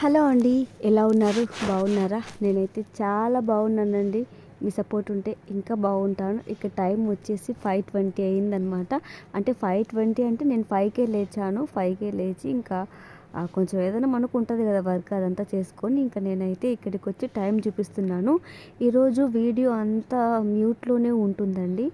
Hello అండి ఎలా ఉన్నారు? బాగున్నారా? నేనైతే చాలా బాగున్నానండి. మీ సపోర్ట్ ఉంటే ఇంకా బాగుంటాను. ఇక టైం వచ్చేసి ఫైవ్ ట్వంటీ అయిందనమాట అంటే ఫైవ్ ట్వంటీ అంటే నేను ఫైవ్కే లేచాను. ఫైవ్కే లేచి ఇంకా కొంచెం ఏదైనా మనకు ఉంటుంది కదా వర్క్ అదంతా చేసుకొని ఇంకా నేనైతే ఇక్కడికి వచ్చి టైం చూపిస్తున్నాను. ఈరోజు వీడియో అంతా మ్యూట్లోనే ఉంటుందండి.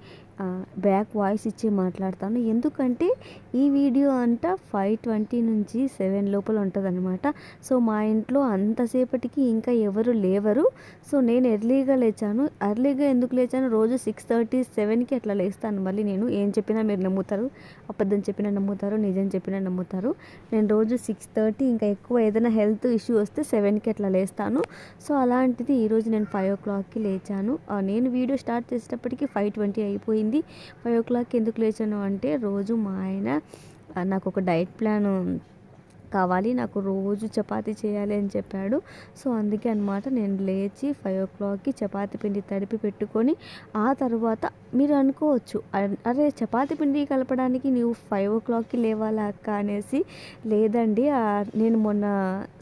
బ్యాక్ వాయిస్ ఇచ్చి మాట్లాడతాను. ఎందుకంటే ఈ వీడియో అంతా ఫైవ్ ట్వంటీ నుంచి సెవెన్ లోపల ఉంటుందన్నమాట. సో మా ఇంట్లో అంతసేపటికి ఇంకా ఎవరు లేవరు. సో నేను ఎర్లీగా లేచాను. ఎర్లీగా ఎందుకు లేచాను? రోజు సిక్స్ థర్టీ సెవెన్కి అట్లా లేస్తాను. మళ్ళీ నేను ఏం చెప్పినా మీరు నమ్ముతారు. అబద్ధం చెప్పినా నమ్ముతారు. నిజం చెప్పినా నమ్ముతారు. నేను రోజు సిక్స్ థర్టీ ఇంకా ఎక్కువ ఏదైనా హెల్త్ ఇష్యూ వస్తే సెవెన్కి అట్లా లేస్తాను. సో అలాంటిది ఈరోజు నేను ఫైవ్ ఓ క్లాక్కి లేచాను. నేను వీడియో స్టార్ట్ చేసేటప్పటికి ఫైవ్ ట్వంటీ అయిపోయింది. ఫైవ్ ఓ క్లాక్కి ఎందుకు లేచాను అంటే రోజు మా ఆయన నాకు ఒక డైట్ ప్లాన్ కావాలి నాకు రోజు చపాతి చేయాలి అని చెప్పాడు. సో అందుకే అనమాట నేను లేచి ఫైవ్ ఓ క్లాక్కి చపాతి పిండి తడిపి పెట్టుకొని ఆ తర్వాత మీరు అనుకోవచ్చు అరే చపాతి పిండి కలపడానికి నువ్వు ఫైవ్ ఓ క్లాక్కి లేవాలా అక్క అనేసి లేదండి నేను మొన్న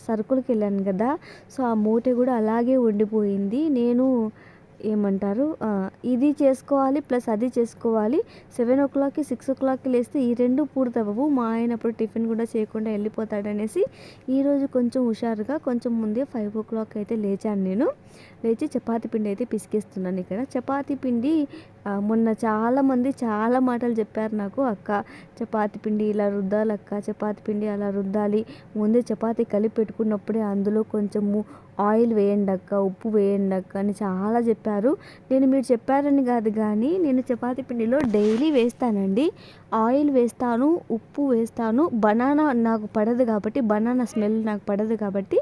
సరుకులకి వెళ్ళాను కదా సో ఆ మూట కూడా అలాగే ఉండిపోయింది. నేను ఏమంటారు? ఇది చేసుకోవాలి ప్లస్ అది చేసుకోవాలి. సెవెన్ ఓ క్లాక్కి సిక్స్ ఓ క్లాక్కి లేస్తే ఈ రెండు పూర్తవ్వవు. మా ఆయన అప్పుడు టిఫిన్ కూడా చేయకుండా వెళ్ళిపోతాడనేసి ఈరోజు కొంచెం హుషారుగా కొంచెం ముందే ఫైవ్ ఓ క్లాక్ అయితే లేచాను నేను. లేచి చపాతీ పిండి అయితే పిసికేస్తున్నాను ఇక్కడ. చపాతీ పిండి మొన్న చాలామంది చాలా మాటలు చెప్పారు నాకు అక్క చపాతి పిండి ఇలా రుద్దాలి అక్క చపాతి పిండి అలా రుద్దాలి. ముందే చపాతి కలిపి పెట్టుకున్నప్పుడే అందులో కొంచెము ఆయిల్ వేయండి అక్క ఉప్పు వేయండి అక్క అని చాలా చెప్పారు. నేను మీరు చెప్పారని కాదు కానీ నేను చపాతీ పిండిలో డైలీ వేస్తానండి. ఆయిల్ వేస్తాను ఉప్పు వేస్తాను. బనానా నాకు పడదు కాబట్టి బనానా స్మెల్ నాకు పడదు కాబట్టి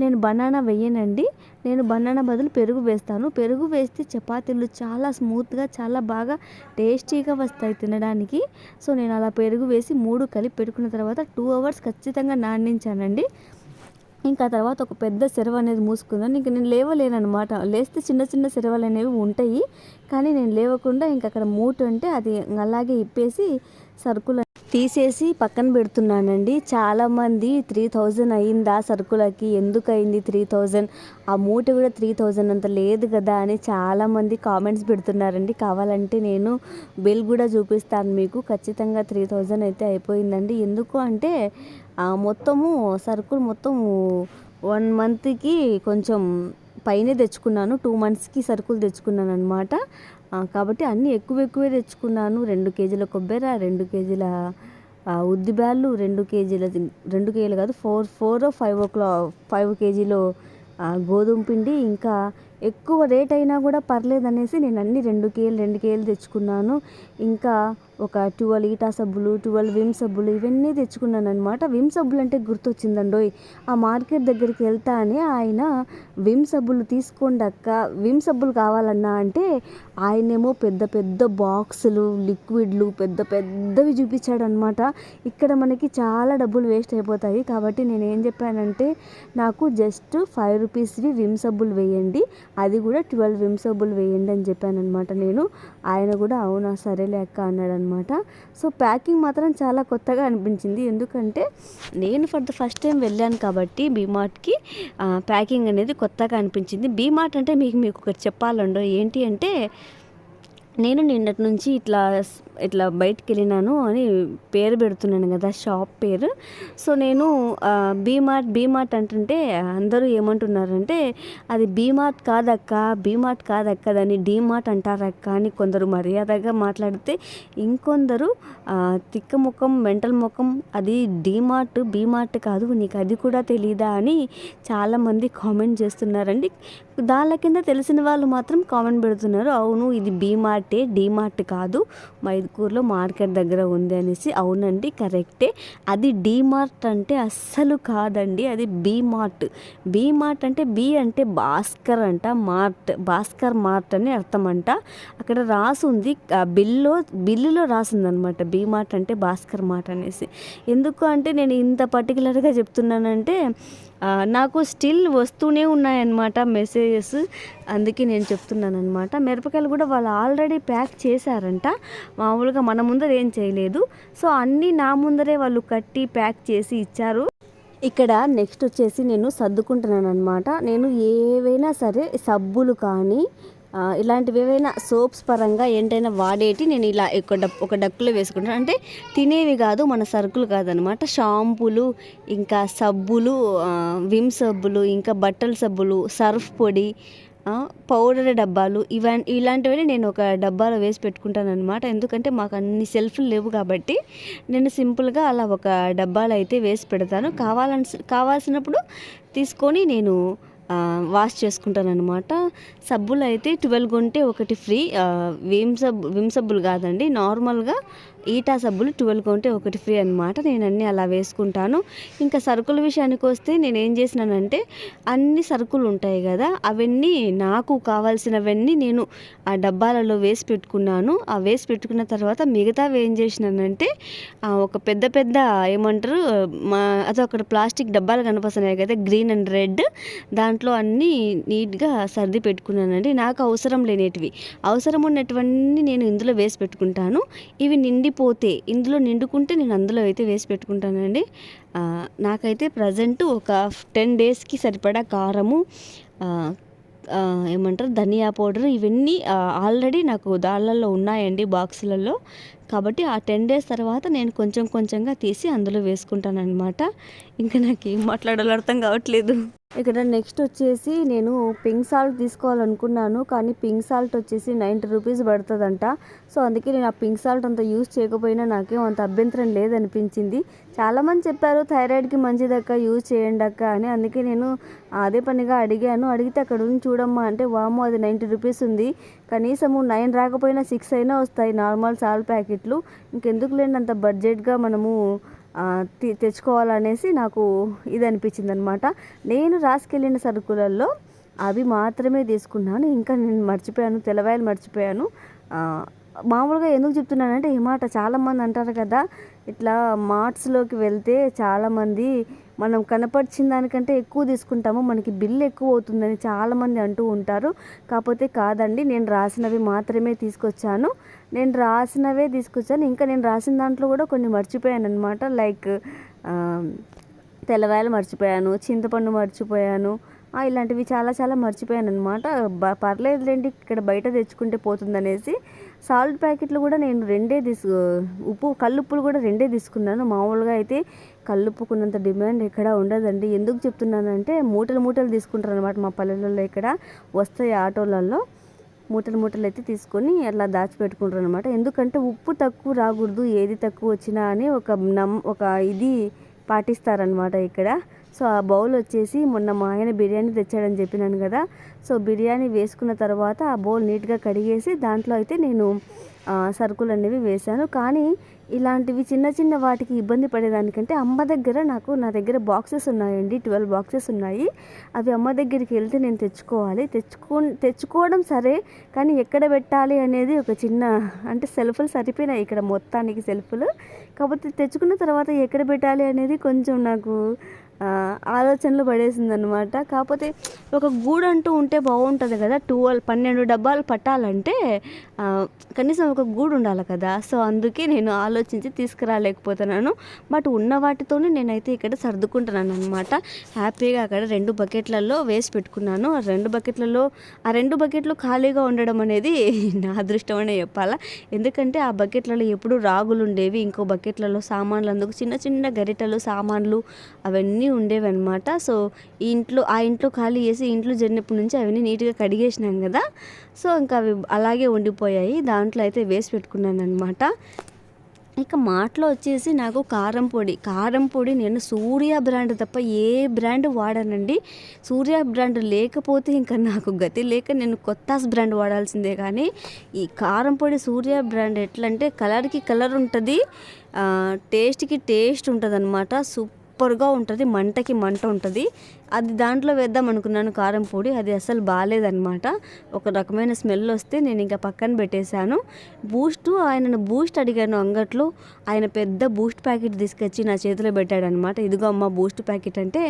నేను బనానా వేయనండి. నేను బనానా బదులు పెరుగు వేస్తాను. పెరుగు వేస్తే చపాతీలు చాలా స్మూత్గా చాలా బాగా టేస్టీగా వస్తాయి తినడానికి. సో నేను అలా పెరుగు వేసి మూడు కలిపి పెట్టుకున్న తర్వాత టూ అవర్స్ ఖచ్చితంగా నానించానండి. ఇంకా తర్వాత ఒక పెద్ద సెరవ అనేది మూసుకున్నాను. ఇంక నేను లేవలేననమాట లేస్తే చిన్న చిన్న సెరవలు అనేవి ఉంటాయి. కానీ నేను లేవకుండా ఇంక అక్కడ మూట ఉంటే అది అలాగే ఇప్పేసి సరుకులు తీసేసి పక్కన పెడుతున్నానండి. చాలామంది త్రీ థౌజండ్ అయిందా సరుకులకి? ఎందుకు అయింది త్రీ థౌజండ్? ఆ మూట కూడా త్రీ థౌజండ్ అంత లేదు కదా అని చాలామంది కామెంట్స్ పెడుతున్నారండి. కావాలంటే నేను బిల్ కూడా చూపిస్తాను మీకు. ఖచ్చితంగా త్రీ థౌజండ్ అయితే అయిపోయిందండి. ఎందుకు అంటే మొత్తము సరుకులు మొత్తము వన్ మంత్కి కొంచెం పైనే తెచ్చుకున్నాను. టూ మంత్స్కి సరుకులు తెచ్చుకున్నాను అనమాట కాబట్టి అన్నీ ఎక్కువ ఎక్కువే తెచ్చుకున్నాను. రెండు కేజీల కొబ్బరి రెండు కేజీల ఉద్ది బ్యాళ్ళు రెండు కేజీల రెండు కేజీలు కాదు ఫోర్ ఫోర్ ఫైవ్ ఓ క్లా ఫైవ్ కేజీలో గోధుమ పిండి. ఇంకా ఎక్కువ రేట్ అయినా కూడా పర్లేదు అనేసి నేను అన్ని రెండు కేజీలు రెండు కేజీలు తెచ్చుకున్నాను. ఇంకా ఒక ట్వెల్వ్ ఈటా సబ్బులు ట్వెల్వ్ విమ్ సబ్బులు ఇవన్నీ తెచ్చుకున్నాను అనమాట విమ్ సబ్బులు అంటే గుర్తొచ్చిందండోయ్. ఆ మార్కెట్ దగ్గరికి వెళ్తానే ఆయన విమ్ సబ్బులు తీసుకోండి అక్క విమ్ సబ్బులు కావాలన్నా అంటే ఆయనేమో పెద్ద పెద్ద బాక్సులు లిక్విడ్లు పెద్ద పెద్దవి చూపించాడు అనమాట ఇక్కడ మనకి చాలా డబ్బులు వేస్ట్ అయిపోతాయి. కాబట్టి నేను ఏం చెప్పానంటే నాకు జస్ట్ ఫైవ్ రూపీస్వి విమ్ సబ్బులు వేయండి. అది కూడా ట్వెల్వ్ విమ్ సబ్బులు వేయండి అని చెప్పాను అనమాట నేను. ఆయన కూడా అవునా సరేలే అక్క అన్నాడు అనమాట సో ప్యాకింగ్ మాత్రం చాలా కొత్తగా అనిపించింది. ఎందుకంటే నేను ఫర్ ద ఫస్ట్ టైం వెళ్ళాను కాబట్టి బీమార్ట్కి ప్యాకింగ్ అనేది కొత్తగా అనిపించింది. బీమార్ట్ అంటే మీకు మీకు ఒకటి చెప్పాలండో ఏంటి అంటే నేను నిన్నటి నుంచి ఇట్లా ఇట్లా బయటికి వెళ్ళినాను అని పేరు పెడుతున్నాను కదా షాప్ పేరు. సో నేను బీమార్ట్ బీమార్ట్ అంటుంటే అందరూ ఏమంటున్నారంటే అది బీమార్ట్ కాదక్క బీమార్ట్ కాదక్క దాన్ని డీమార్ట్ అంటారక్క అని కొందరు మర్యాదగా మాట్లాడితే ఇంకొందరు తిక్క ముఖం మెంటల్ ముఖం అది డీమార్ట్ బీమార్ట్ కాదు నీకు అది కూడా తెలీదా అని చాలామంది కామెంట్ చేస్తున్నారండి. దాని కింద తెలిసిన వాళ్ళు మాత్రం కామెంట్ పెడుతున్నారు అవును ఇది బీమార్ట్ డీమార్ట్ కాదు. మైదుకూరులో మార్కెట్ దగ్గర ఉంది అనేసి అవునండి కరెక్టే. అది డీమార్ట్ అంటే అస్సలు కాదండి అది బీ మార్ట్ బీ మార్ట్ అంటే బి అంటే భాస్కర్ అంట మార్ట్. భాస్కర్ మార్ట్ అని అర్థం అంట అక్కడ రాసి ఉంది ఆ బిల్లో బిల్లులో రాసింది అనమాట బీమార్ట్ అంటే భాస్కర్ మార్ట్ అనేసి. ఎందుకు అంటే నేను ఇంత పర్టికులర్గా చెప్తున్నానంటే నాకు స్టిల్ వస్తూనే ఉన్నాయన్నమాట మెసేజెస్. అందుకే నేను చెప్తున్నాను అనమాట మిరపకాయలు కూడా వాళ్ళు ఆల్రెడీ ప్యాక్ చేశారంట. మామూలుగా మన ముందర ఏం చేయలేదు. సో అన్నీ నా ముందరే వాళ్ళు కట్టి ప్యాక్ చేసి ఇచ్చారు. ఇక్కడ నెక్స్ట్ వచ్చేసి నేను సర్దుకుంటున్నాను అనమాట నేను ఏవైనా సరే సబ్బులు కానీ ఇలాంటివి ఏవైనా సోప్స్ పరంగా ఏంటైనా వాడేటి నేను ఇలా ఒక డప్ ఒక డక్కులో వేసుకుంటాను. అంటే తినేవి కాదు మన సరుకులు కాదనమాట. షాంపూలు ఇంకా సబ్బులు విమ్ సబ్బులు ఇంకా బట్టల సబ్బులు సర్ఫ్ పొడి పౌడర్ డబ్బాలు ఇవన్ ఇలాంటివన్నీ నేను ఒక డబ్బాలో వేసి పెట్టుకుంటాను అనమాట ఎందుకంటే మాకు అన్ని సెల్ఫ్లు లేవు కాబట్టి నేను సింపుల్గా అలా ఒక డబ్బాలో అయితే వేసి పెడతాను. కావాలని కావాల్సినప్పుడు తీసుకొని నేను వాష్ చేసుకుంటాను అనమాట సబ్బులు అయితే ట్వెల్వ్ కొంటే ఒకటి ఫ్రీ విమ్ సబ్బు విమ్ సబ్బులు కాదండి నార్మల్గా ఈటా సబ్బులు ట్వెల్వ్ కొంటే ఒకటి ఫ్రీ అనమాట నేను అన్నీ అలా వేసుకుంటాను. ఇంకా సరుకుల విషయానికి వస్తే నేను ఏం చేసినానంటే అన్ని సరుకులు ఉంటాయి కదా అవన్నీ నాకు కావాల్సినవన్నీ నేను ఆ డబ్బాలలో వేసి పెట్టుకున్నాను. ఆ వేసి పెట్టుకున్న తర్వాత మిగతావి ఏం చేసినానంటే ఒక పెద్ద పెద్ద ఏమంటారు మా అదొకటి ప్లాస్టిక్ డబ్బాలు కనిపిస్తున్నాయి కదా గ్రీన్ అండ్ రెడ్. దాంట్లో అన్నీ నీట్గా సర్ది పెట్టుకున్నానండి. నాకు అవసరం లేనేటివి. అవసరం ఉన్నటువన్నీ నేను ఇందులో వేసి పెట్టుకుంటాను. ఇవి నిండిపోతే ఇందులో నిండుకుంటే నేను అందులో అయితే వేసి పెట్టుకుంటానండి. నాకైతే ప్రజెంట్ ఒక టెన్ డేస్కి సరిపడా కారము ఏమంటారు ధనియా పౌడర్ ఇవన్నీ ఆల్రెడీ నాకు దాళ్ళల్లో ఉన్నాయండి బాక్సులలో. కాబట్టి ఆ టెన్ డేస్ తర్వాత నేను కొంచెం కొంచెంగా తీసి అందులో వేసుకుంటాను అనమాట ఇంకా నాకు ఏం మాట్లాడాలో అర్థం కావట్లేదు. ఇక్కడ నెక్స్ట్ వచ్చేసి నేను పింక్ సాల్ట్ తీసుకోవాలనుకున్నాను కానీ పింక్ సాల్ట్ వచ్చేసి నైంటీ రూపీస్ పడుతుందంట. సో అందుకే నేను ఆ పింక్ సాల్ట్ అంత యూస్ చేయకపోయినా నాకేం అంత అభ్యంతరం లేదనిపించింది. చాలామంది చెప్పారు థైరాయిడ్కి మంచిదక్క యూజ్ చేయండి అక్క అని. అందుకే నేను అదే పనిగా అడిగాను. అడిగితే అక్కడ ఉంది చూడమ్మా అంటే వామో అది నైంటీ రూపీస్ ఉంది. కనీసము నైన్ రాకపోయినా సిక్స్ అయినా వస్తాయి నార్మల్ సాల్ట్ ప్యాకెట్లు ఇంకెందుకు లేండి అంత బడ్జెట్గా మనము తెచ్చుకోవాలనేసి నాకు ఇది అనిపించింది అనమాట నేను రాసుకెళ్ళిన సరుకులలో అవి మాత్రమే తీసుకున్నాను. ఇంకా నేను మర్చిపోయాను తెలవాయలు మర్చిపోయాను. మామూలుగా ఎందుకు చెప్తున్నానంటే ఈ మాట చాలామంది అంటారు కదా ఇట్లా మార్ట్స్లోకి వెళ్తే చాలామంది మనం కనపరిచిన దానికంటే ఎక్కువ తీసుకుంటాము మనకి బిల్ ఎక్కువ అవుతుందని చాలామంది అంటూ ఉంటారు. కాకపోతే కాదండి నేను రాసినవి మాత్రమే తీసుకొచ్చాను. నేను రాసినవే తీసుకొచ్చాను. ఇంకా నేను రాసిన దాంట్లో కూడా కొన్ని మర్చిపోయాను అనమాట లైక్ తెల్లవాయలు మర్చిపోయాను చింతపండు మర్చిపోయాను ఇలాంటివి చాలా చాలా మర్చిపోయాను అనమాట పర్లేదులేండి ఇక్కడ బయట తెచ్చుకుంటే పోతుందనేసి. సాల్ట్ ప్యాకెట్లు కూడా నేను రెండే తీసు ఉప్పు కల్లుప్పులు కూడా రెండే తీసుకున్నాను. మామూలుగా అయితే కల్లుప్పుకున్నంత డిమాండ్ ఎక్కడ ఉండదండి. ఎందుకు చెప్తున్నానంటే మూటలు మూటలు తీసుకుంటారు అనమాట మా పల్లెలలో ఇక్కడ. వస్తాయి ఆటోలలో మూటలు మూటలు అయితే తీసుకొని అట్లా దాచిపెట్టుకుంటారు అనమాట ఎందుకంటే ఉప్పు తక్కువ రాకూడదు ఏది తక్కువ వచ్చినా అని ఒక నమ్ ఒక ఇది పాటిస్తారనమాట ఇక్కడ. సో ఆ బౌల్ వచ్చేసి మొన్న మా ఆయన బిర్యానీ తెచ్చాడని చెప్పినాను కదా. సో బిర్యానీ వేసుకున్న తర్వాత ఆ బౌల్ నీట్గా కడిగేసి దాంట్లో అయితే నేను సరుకులు అనేవి వేశాను. కానీ ఇలాంటివి చిన్న చిన్న వాటికి ఇబ్బంది పడేదానికంటే అమ్మ దగ్గర నాకు నా దగ్గర బాక్సెస్ ఉన్నాయండి ట్వెల్వ్ బాక్సెస్ ఉన్నాయి. అవి అమ్మ దగ్గరికి వెళ్తే నేను తెచ్చుకోవాలి. తెచ్చుకో తెచ్చుకోవడం సరే కానీ ఎక్కడ పెట్టాలి అనేది ఒక చిన్న అంటే సెల్ఫ్లు సరిపోయినాయి ఇక్కడ మొత్తానికి సెల్ఫ్లు. కాకపోతే తెచ్చుకున్న తర్వాత ఎక్కడ పెట్టాలి అనేది కొంచెం నాకు ఆలోచనలు పడేసింది అనమాట కాకపోతే ఒక గూడు అంటూ ఉంటే బాగుంటుంది కదా టువల్ పన్నెండు డబ్బాలు పట్టాలంటే కనీసం ఒక గూడు ఉండాలి కదా. సో అందుకే నేను ఆలోచించి తీసుకురాలేకపోతున్నాను. బట్ ఉన్న వాటితోనే నేనైతే ఇక్కడ సర్దుకుంటున్నాను అనమాట హ్యాపీగా అక్కడ రెండు బకెట్లలో వేసి పెట్టుకున్నాను. ఆ రెండు బకెట్లలో ఆ రెండు బకెట్లు ఖాళీగా ఉండడం అనేది నా అదృష్టం అనే చెప్పాలా. ఎందుకంటే ఆ బకెట్లలో ఎప్పుడు రాగులు ఉండేవి. ఇంకో బకెట్లలో సామాన్లు అందుకు చిన్న చిన్న గరిటలు సామాన్లు అవన్నీ ఉండేవి అనమాట సో ఈ ఇంట్లో ఆ ఇంట్లో ఖాళీ చేసి ఇంట్లో జరిగినప్పటి నుంచి అవన్నీ నీట్గా కడిగేసినాం కదా. సో ఇంకా అవి అలాగే ఉండిపోయాయి. దాంట్లో అయితే వేసి పెట్టుకున్నాను అనమాట ఇక మాటలో వచ్చేసి నాకు కారం పొడి కారం పొడి నేను సూర్య బ్రాండ్ తప్ప ఏ బ్రాండ్ వాడానండి. సూర్య బ్రాండ్ లేకపోతే ఇంకా నాకు గతి లేక నేను కొత్తాస్ బ్రాండ్ వాడాల్సిందే. కానీ ఈ కారం పొడి సూర్య బ్రాండ్ ఎట్లా అంటే కలర్కి కలర్ ఉంటుంది టేస్ట్కి టేస్ట్ ఉంటుంది అనమాట సూపర్గా ఉంటుంది మంటకి మంట ఉంటుంది. అది దాంట్లో వేద్దాం అనుకున్నాను కారం పొడి అది అసలు బాగాలేదన్నమాట. ఒక రకమైన స్మెల్ వస్తే నేను ఇంకా పక్కన పెట్టేశాను. బూస్ట్ ఆయనను బూస్ట్ అడిగాను అంగట్లో. ఆయన పెద్ద బూస్ట్ ప్యాకెట్ తీసుకొచ్చి నా చేతిలో పెట్టాడనమాట ఇదిగో అమ్మ బూస్ట్ ప్యాకెట్ అంటే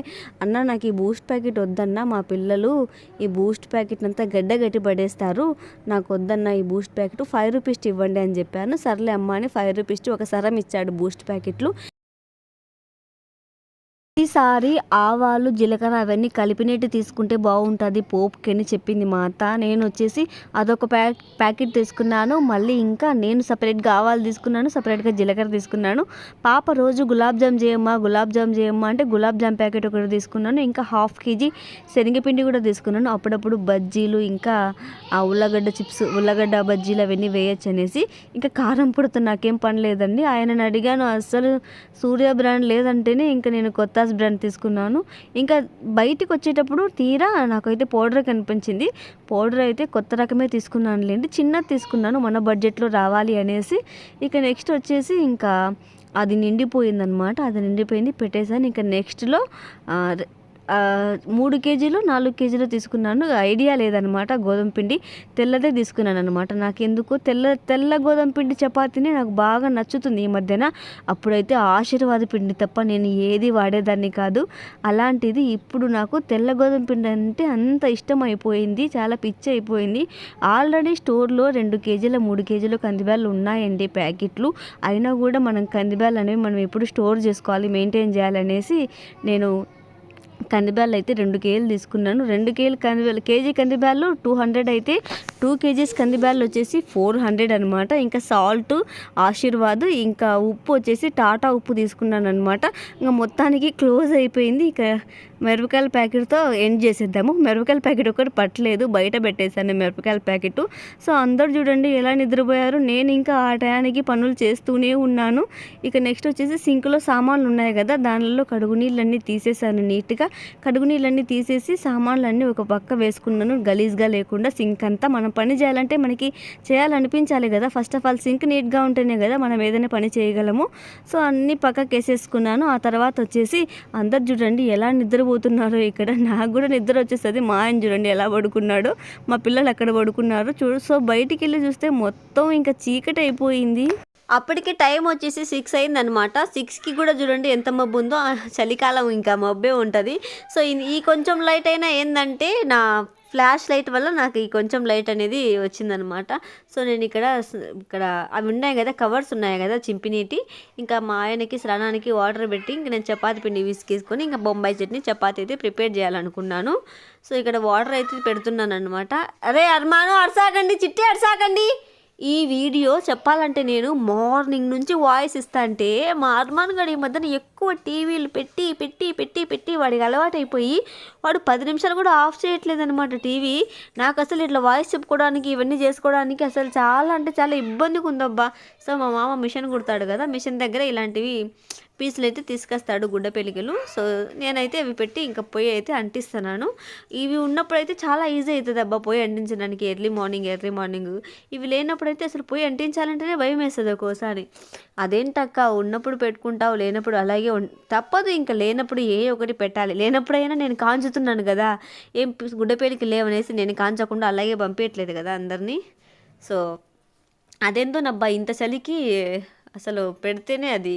అన్న నాకు ఈ బూస్ట్ ప్యాకెట్ వద్దన్న మా పిల్లలు ఈ బూస్ట్ ప్యాకెట్ అంతా గడ్డ గట్టి పడేస్తారు. నాకు వద్దన్న ఈ బూస్ట్ ప్యాకెట్ ఫైవ్ రూపీస్ ఇవ్వండి అని చెప్పాను. సర్లే అమ్మ అని ఫైవ్ రూపీస్ ఒక సరం ఇచ్చాడు బూస్ట్ ప్యాకెట్లు. ఈసారి ఆవాలు జీలకర్ర అవన్నీ కలిపినట్టు తీసుకుంటే బాగుంటుంది. పోపుకి అని చెప్పింది మా అత్త. నేను వచ్చేసి అదొక ప్యాక్ ప్యాకెట్ తీసుకున్నాను. మళ్ళీ ఇంకా నేను సపరేట్గా ఆవాలు తీసుకున్నాను సపరేట్గా జీలకర్ర తీసుకున్నాను. పాప రోజు గులాబ్ జామ్ చేయమ్మా గులాబ్ జామ్ చేయమ్మా అంటే గులాబ్ జామ్ ప్యాకెట్ ఒకటి తీసుకున్నాను. ఇంకా హాఫ్ కేజీ శనగపిండి కూడా తీసుకున్నాను. అప్పుడప్పుడు బజ్జీలు ఇంకా ఆ ఉల్లగడ్డ చిప్స్ ఉల్లగడ్డ బజ్జీలు అవన్నీ వేయచ్చు అనేసి ఇంకా కారం పొడితో నాకేం పని లేదండి. ఆయనను అడిగాను అస్సలు సూర్య బ్రాండ్ లేదంటేనే ఇంకా నేను కొత్త బ్రాండ్ తీసుకున్నాను. ఇంకా బయటికి వచ్చేటప్పుడు తీరా నాకైతే పౌడర్ కనిపించింది. పౌడర్ అయితే కొత్త రకమే తీసుకున్నాను లేండి. చిన్నది తీసుకున్నాను. మన బడ్జెట్లో రావాలి అనేసి. ఇక నెక్స్ట్ వచ్చేసి ఇంకా అది నిండిపోయిందనమాట అది నిండిపోయింది. పెట్టేశాను. ఇంకా నెక్స్ట్లో మూడు కేజీలు నాలుగు కేజీలు తీసుకున్నాను. ఐడియా లేదనమాట గోధుమ పిండి. తెల్లదే తీసుకున్నాను అనమాట నాకు ఎందుకు తెల్ల తెల్ల గోధుమ పిండి చపాతీని నాకు బాగా నచ్చుతుంది ఈ మధ్యన. అప్పుడైతే ఆశీర్వాద పిండి తప్ప నేను ఏది వాడేదాన్ని కాదు. అలాంటిది ఇప్పుడు నాకు తెల్ల గోధుమ పిండి అంటే అంత ఇష్టం అయిపోయింది చాలా పిచ్చి అయిపోయింది. ఆల్రెడీ స్టోర్లో రెండు కేజీల మూడు కేజీల కందిబ్యాలు ఉన్నాయండి ప్యాకెట్లు. అయినా కూడా మనం కందిబ్యాలు అనేవి మనం ఎప్పుడు స్టోర్ చేసుకోవాలి మెయింటైన్ చేయాలనేసి నేను కందిబ్యాళ్ళు అయితే రెండు కేజీలు తీసుకున్నాను. రెండు కేజీలు కందిబ్యాలు కేజీ కందిబ్యాళ్ళు టూ హండ్రెడ్ అయితే టూ కేజీస్ కందిబ్యాళ్ళు వచ్చేసి ఫోర్ హండ్రెడ్ అనమాట ఇంకా సాల్ట్ ఆశీర్వాద్ ఇంకా ఉప్పు వచ్చేసి టాటా ఉప్పు తీసుకున్నాను అనమాట ఇంకా మొత్తానికి క్లోజ్ అయిపోయింది. ఇక మిరపకాయల ప్యాకెట్తో ఎండ్ చేసేద్దాము. మిరపకాయల ప్యాకెట్ ఒకటి పట్టలేదు. బయట పెట్టేశాను మిరపకాయల ప్యాకెట్. సో అందరు చూడండి ఎలా నిద్రపోయారు. నేను ఇంకా ఆ టయానికి పనులు చేస్తూనే ఉన్నాను. ఇక నెక్స్ట్ వచ్చేసి సింక్లో సామాన్లు ఉన్నాయి కదా దానిలో కడుగు నీళ్ళన్నీ తీసేసాను నీట్గా. కడుగు నీళ్ళన్నీ తీసేసి సామాన్లన్నీ ఒక పక్క వేసుకున్నాను. గలీజ్గా లేకుండా సింక్ అంతా మనం పని చేయాలంటే మనకి చేయాలనిపించాలి కదా. ఫస్ట్ ఆఫ్ ఆల్ సింక్ నీట్గా ఉంటేనే కదా మనం ఏదైనా పని చేయగలము. సో అన్నీ పక్కకి వేసేసుకున్నాను ఆ తర్వాత వచ్చేసి అందరు చూడండి ఎలా నిద్రపోతున్నారో ఇక్కడ. నాకు కూడా నిద్ర వచ్చేస్తుంది. మా ఆయన చూడండి ఎలా పడుకున్నాడో. మా పిల్లలు అక్కడ పడుకున్నారు చూడు. సో బయటికి వెళ్ళి చూస్తే మొత్తం ఇంకా చీకటి అయిపోయింది. అప్పటికి టైం వచ్చేసి సిక్స్ అయింది అనమాట సిక్స్కి కూడా చూడండి ఎంత మబ్బు ఉందో. చలికాలం ఇంకా మబ్బే ఉంటుంది. సో ఈ కొంచెం లైట్ అయినా ఏంటంటే నా ఫ్లాష్ లైట్ వల్ల నాకు ఈ కొంచెం లైట్ అనేది వచ్చిందనమాట. సో నేను ఇక్కడ ఇక్కడ అవి ఉన్నాయి కదా కవర్స్ ఉన్నాయి కదా చింపినీటి. ఇంకా మా ఆయనకి స్నానానికి వాటర్ పెట్టి ఇంక నేను చపాతి పిండి విసికేసుకొని ఇంకా బొంబాయి చట్నీ చపాతి అయితే ప్రిపేర్ చేయాలనుకున్నాను. సో ఇక్కడ వాటర్ అయితే పెడుతున్నాను అనమాట అరే అర్మాను అరసాకండి చిట్టి అరసాకండి. ఈ వీడియో చెప్పాలంటే నేను మార్నింగ్ నుంచి వాయిస్ ఇస్తా అంటే మా అర్మాన్ గడి ఈ మధ్యన ఎక్కువ టీవీలు పెట్టి పెట్టి పెట్టి పెట్టి వాడికి అలవాటైపోయి వాడు పది నిమిషాలు కూడా ఆఫ్ చేయట్లేదు అనమాట టీవీ. నాకు అసలు ఇట్లా వాయిస్ చెప్పుకోవడానికి ఇవన్నీ చేసుకోవడానికి అసలు చాలా అంటే చాలా ఇబ్బందిగా ఉందబ్బా సో మా మామ మిషన్ కుడతాడు కదా మిషన్ దగ్గర ఇలాంటివి పీసులు అయితే తీసుకొస్తాడు గుడ్డ పెలికలు. సో నేనైతే అవి పెట్టి ఇంకా పొయ్యి అయితే అంటిస్తున్నాను. ఇవి ఉన్నప్పుడైతే చాలా ఈజీ అవుతుంది అబ్బా పొయ్యి అంటించడానికి. Early morning early morning. ఇవి లేనప్పుడైతే అసలు పొయ్యి అంటించాలంటేనే భయం వేస్తుంది ఒక్కోసారి. అదేంటక్క ఉన్నప్పుడు పెట్టుకుంటావు లేనప్పుడు అలాగే తప్పదు ఇంకా లేనప్పుడు ఏ ఒకటి పెట్టాలి. లేనప్పుడైనా నేను కాంచుతున్నాను కదా. ఏం గుడ్డ పెలికి లేవనేసి నేను కాంచకుండా అలాగే పంపించట్లేదు కదా అందరినీ. సో అదేందో నబ్బా ఇంత చలికి అసలు పెడితేనే అది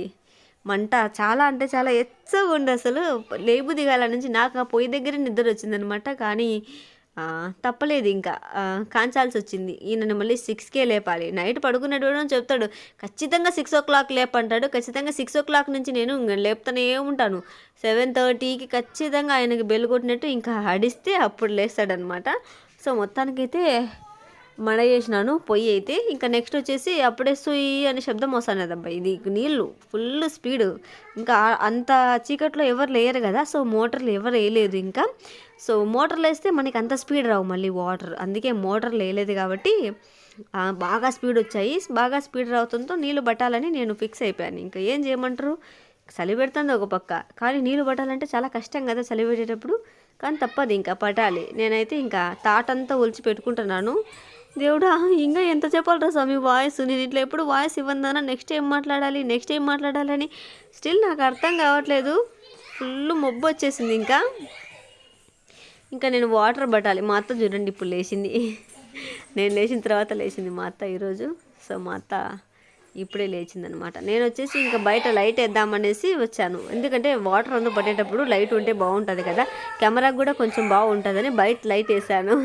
మంట చాలా అంటే చాలా ఎచ్చగా ఉంది అసలు. లేపు దిగాల నుంచి నాకు ఆ పొయ్యి దగ్గరే నిద్ర వచ్చిందనమాట కానీ తప్పలేదు ఇంకా. కాంచాల్సి వచ్చింది ఈయనను మళ్ళీ సిక్స్కే లేపాలి. నైట్ పడుకునేటప్పుడు చెప్తాడు. ఖచ్చితంగా సిక్స్ ఓ క్లాక్ లేపంటాడు. ఖచ్చితంగా సిక్స్ ఓ క్లాక్ నుంచి నేను ఇంక లేపుతూనే ఉంటాను. సెవెన్ థర్టీకి ఖచ్చితంగా ఆయనకి బెల్ కొట్టినట్టు ఇంకా అడిస్తే అప్పుడు లేస్తాడనమాట సో మొత్తానికైతే మడ చేసినాను పొయ్యి అయితే. ఇంకా నెక్స్ట్ వచ్చేసి అప్పుడే సుయ్యి అనే శబ్దం వస్తాను అబ్బా ఇది నీళ్ళు ఫుల్ స్పీడ్ ఇంకా అంత చీకట్లో ఎవరు లేరు కదా సో మోటార్లు ఎవరు వేయలేదు ఇంకా. సో మోటార్లు వేస్తే మనకి అంత స్పీడ్ రావు మళ్ళీ వాటర్ అందుకే మోటార్లు వేయలేదు కాబట్టి బాగా స్పీడ్ వచ్చాయి. బాగా స్పీడ్ రావడంతో నీళ్ళు పట్టాలని నేను ఫిక్స్ అయిపోయాను. ఇంకా ఏం చేయమంటారు? చలి పెడుతుంది ఒక పక్క. కానీ నీళ్ళు పట్టాలంటే చాలా కష్టం కదా చలి పెట్టేటప్పుడు. కానీ తప్పదు ఇంకా పట్టాలి. నేనైతే ఇంకా తాటంతా ఒలిచి పెట్టుకుంటున్నాను. దేవుడా ఇంకా ఎంత చెప్పాలరా స్వామి? వాయిస్ నేను ఇట్లా ఎప్పుడు వాయిస్ ఇవ్వందానా నెక్స్ట్ ఏం మాట్లాడాలి? నెక్స్ట్ ఏం మాట్లాడాలని? స్టిల్ నాకు అర్థం కావట్లేదు. ఫుల్ మొబ్బు వచ్చేసింది ఇంకా. ఇంకా నేను వాటర్ పట్టాలి. మా అత్త చూడండి ఇప్పుడు లేచింది. నేను లేచిన తర్వాత లేచింది మా అత్త ఈరోజు. సో మా అత్త ఇప్పుడే లేచిందనమాట. నేను వచ్చేసి ఇంకా బయట లైట్ వేద్దామనేసి వచ్చాను. ఎందుకంటే వాటర్ అందు పట్టేటప్పుడు లైట్ ఉంటే బాగుంటుంది కదా. కెమెరా కూడా కొంచెం బాగుంటుందని బయట లైట్ వేసాను.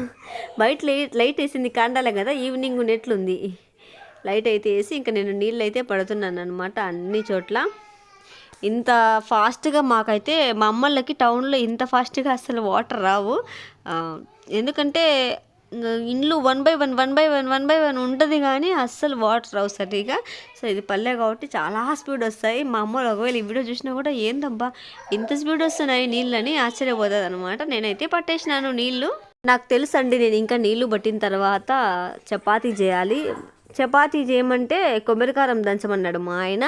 బయట లైట్ లైట్ వేసింది కాండాలే కదా ఈవినింగ్ నెట్లుంది. లైట్ అయితే వేసి ఇంకా నేను నీళ్ళు అయితే పడుతున్నాను అనమాట అన్ని చోట్ల. ఇంత ఫాస్ట్గా మాకైతే మా అమ్మళ్ళకి టౌన్లో ఇంత ఫాస్ట్గా అసలు వాటర్ రావు. ఎందుకంటే ఇండ్లు one by one one by one one by one ఉంటుంది కానీ అస్సలు వాటర్ రావు సరిగా. సో ఇది పల్లె కాబట్టి చాలా స్పీడ్ వస్తాయి. మా అమ్మ ఒకవేళ ఈ వీడియో చూసినా కూడా ఏందబ్బా ఇంత స్పీడ్ వస్తున్నాయి నీళ్ళని ఆశ్చర్యపోతుంది అనమాట నేనైతే పట్టేసినాను నీళ్ళు. నాకు తెలుసు అండి నేను ఇంకా నీళ్ళు పట్టిన తర్వాత చపాతీ చేయాలి. చపాతీ చేయమంటే కొబ్బరికారం దంచమన్నాడు మా ఆయన.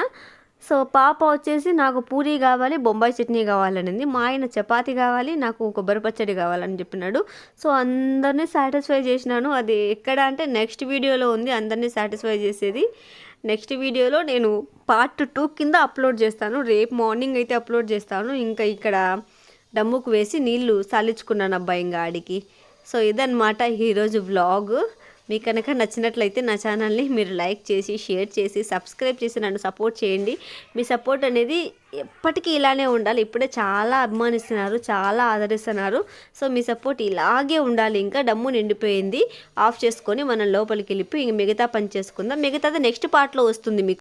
సో పాప వచ్చేసి నాకు పూరి కావాలి బొంబాయి చట్నీ కావాలనింది. మా ఆయన చపాతి కావాలి నాకు కొబ్బరి పచ్చడి కావాలని చెప్పినాడు. సో అందరినీ సాటిస్ఫై చేసినాను. అది ఎక్కడ అంటే నెక్స్ట్ వీడియోలో ఉంది అందరినీ సాటిస్ఫై చేసేది. నెక్స్ట్ వీడియోలో నేను పార్ట్ టూ కింద అప్లోడ్ చేస్తాను. రేపు మార్నింగ్ అయితే అప్లోడ్ చేస్తాను. ఇంకా ఇక్కడ డమ్ముకు వేసి నీళ్ళు సాలించుకున్నాను అబ్బాయి ఇంకా ఆడికి. సో ఇదనమాట ఈరోజు వ్లాగ్. మీకు కనుక నచ్చినట్లయితే నా ఛానల్ని మీరు లైక్ చేసి షేర్ చేసి సబ్స్క్రైబ్ చేసి నన్ను సపోర్ట్ చేయండి. మీ సపోర్ట్ అనేది ఎప్పటికీ ఇలానే ఉండాలి. ఇప్పుడే చాలా అభిమానిస్తున్నారు చాలా ఆదరిస్తున్నారు. సో మీ సపోర్ట్ ఇలాగే ఉండాలి. ఇంకా డమ్ము నిండిపోయింది. ఆఫ్ చేసుకొని మనం లోపలికి వెళ్ళిపోయి ఇంక మిగతా పని చేసుకుందాం. మిగతాది నెక్స్ట్ పార్ట్లో వస్తుంది మీకు.